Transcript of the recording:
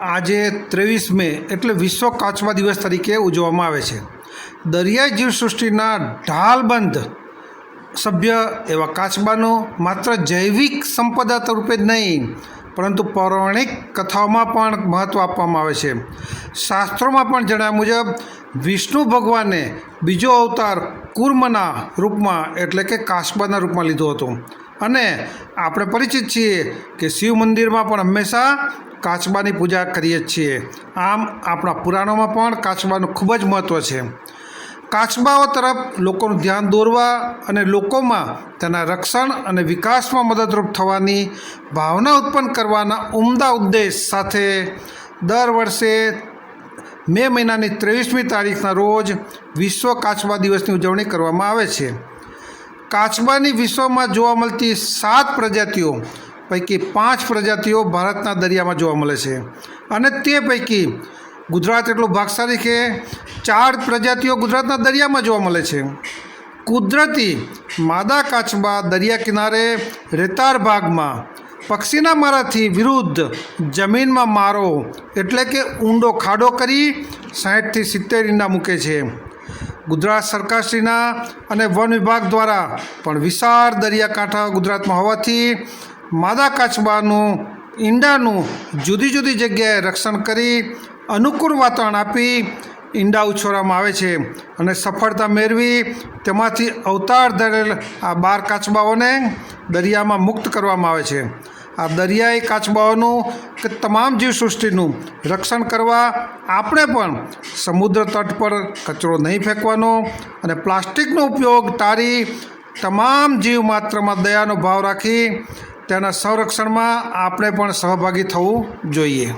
આજે ત્રેવીસ મે, એટલે વિશ્વ કાચબા દિવસ તરીકે ઉજવવામાં આવે છે. દરિયાઈ જીવસૃષ્ટિના ઢાલબંધ સભ્ય એવા કાચબાનો માત્ર જૈવિક સંપદા રૂપે જ નહીં, પરંતુ પૌરાણિક કથાઓમાં પણ મહત્ત્વ આપવામાં આવે છે. શાસ્ત્રોમાં પણ જણાવ્યા મુજબ, વિષ્ણુ ભગવાને બીજો અવતાર કુર્મના રૂપમાં, એટલે કે કાશબાના રૂપમાં લીધો હતો. અને આપણે પરિચિત છીએ કે શિવ મંદિરમાં પણ હંમેશા કાચબાની પૂજા કરીએ છીએ. આમ આપણા પુરાણોમાં પણ કાચબાનું ખૂબ જ મહત્ત્વ છે. કાચબાઓ તરફ લોકોનું ધ્યાન દોરવા અને લોકોમાં તેના રક્ષણ અને વિકાસમાં મદદરૂપ થવાની ભાવના ઉત્પન્ન કરવાના ઉમદા ઉદ્દેશ સાથે દર વર્ષે મે મહિનાની ત્રેવીસમી તારીખના રોજ વિશ્વ કાચબા દિવસની ઉજવણી કરવામાં આવે છે. કાચબાની વિશ્વમાં જોવા મળતી સાત પ્રજાતિઓ પૈકી પાંચ પ્રજાતિઓ ભારતના દરિયામાં જોવા મળે છે. અને તે પૈકી ગુજરાત એટલું ભાગશાળી કે ચાર પ્રજાતિઓ ગુજરાતના દરિયામાં જોવા મળે છે. કુદરતી માદા કાચબા દરિયા કિનારે રેતાળ ભાગમાં પક્ષીના મારાથી વિરુદ્ધ જમીનમાં મારો એટલે કે ઊંડો ખાડો કરી સાહીઠથી સિત્તેર ઈંડા મૂકે છે. ગુજરાત સરકારશ્રીના અને વન વિભાગ દ્વારા પણ વિશાળ દરિયાકાંઠા ગુજરાતમાં હોવાથી માદા કાચબાનું, ઈંડાનું જુદી જુદી જગ્યાએ રક્ષણ કરી, અનુકૂળ વાતાવરણ આપી ઈંડા ઉછોરવામાં આવે છે અને સફળતા મેળવી તેમાંથી અવતાર ધરેલ આ બાર કાચબાઓને દરિયામાં મુક્ત કરવામાં આવે છે. આ દરિયાઈ કાચબાઓનું કે તમામ જીવસૃષ્ટિનું રક્ષણ કરવા આપણે પણ સમુદ્ર તટ પર કચરો નહીં ફેંકવાનો અને પ્લાસ્ટિકનો ઉપયોગ ટાળી તમામ જીવ માત્રમાં દયાનો ભાવ રાખી તેના સંરક્ષણમાં આપણે પણ સહભાગી થવું જોઈએ.